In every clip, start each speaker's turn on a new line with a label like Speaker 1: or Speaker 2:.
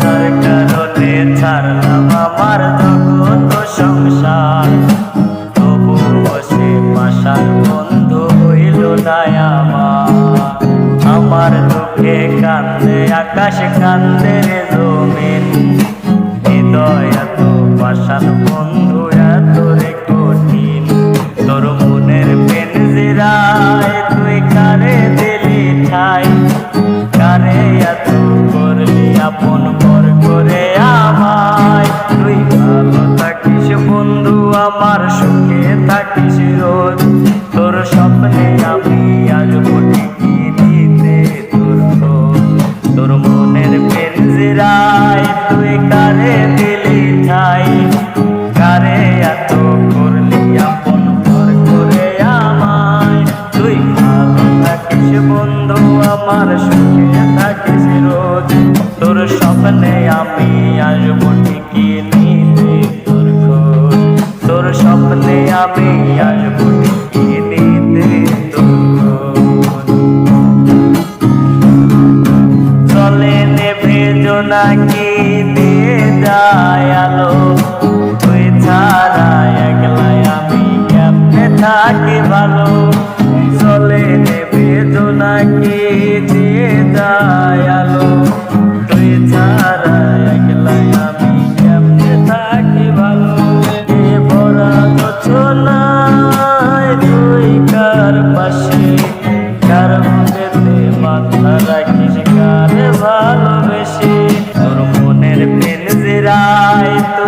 Speaker 1: তার কারণে ছাড়লাম আমার জগত সংসার। তবু বসে পাশার বন্ধু হইল না আমার আমার দুঃখে কান্দে, আকাশ কান্দে রে জমিন। হৃদয় এত পাশার বন্ধু, আমার সুখে থাকিস রোজ। তোর স্বপ্নে আমি আসব ঠিকই দিতে তোর তোর মনের পেনজিরায় তুই কারে দিলি ঠাই? কারে এত করলি আপন পর করে আমায়? তুই ভালো থাকিস বন্ধু, আমার সুখে থাকিস রোজ। তোর স্বপ্নে আমি আসব আমি আসব চলে নেভে জোনাকি দিয়ে যায় আলো তুই ছাড়া একলাই আমি কেমনে থাকি ভালো? চলে নেভে জোনাকি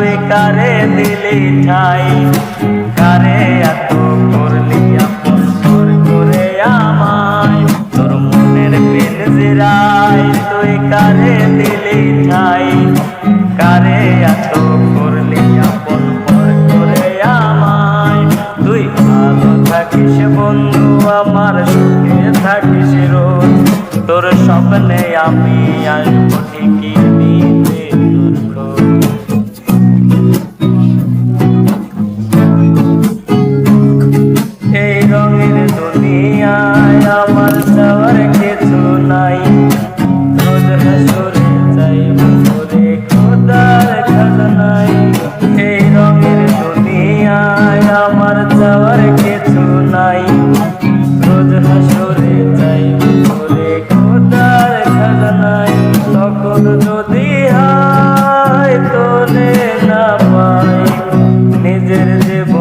Speaker 1: তুই কারে দিলি ঠাই? কারে এত করলি আপন তোর করে আমায়? তোর মনের পেনজিরায় তুই কারে দিলি ঠাই? কারে এত করলি আপন পর করে আমায়? তুই ভালো থাকিস বন্ধু, আমার সুখে থাকিস রোজ। তোর স্বপ্নে আমি আসব ঠিকই দুনিয়ায় আমার যাওয়ার কিছু নাই। রোজ হাসুরে যাই ভরে খোদার খাজনাই এই রঙের দুনিয়ায় আমার যাই ভরে খোদার খাজনাই তখন নিজের জীবন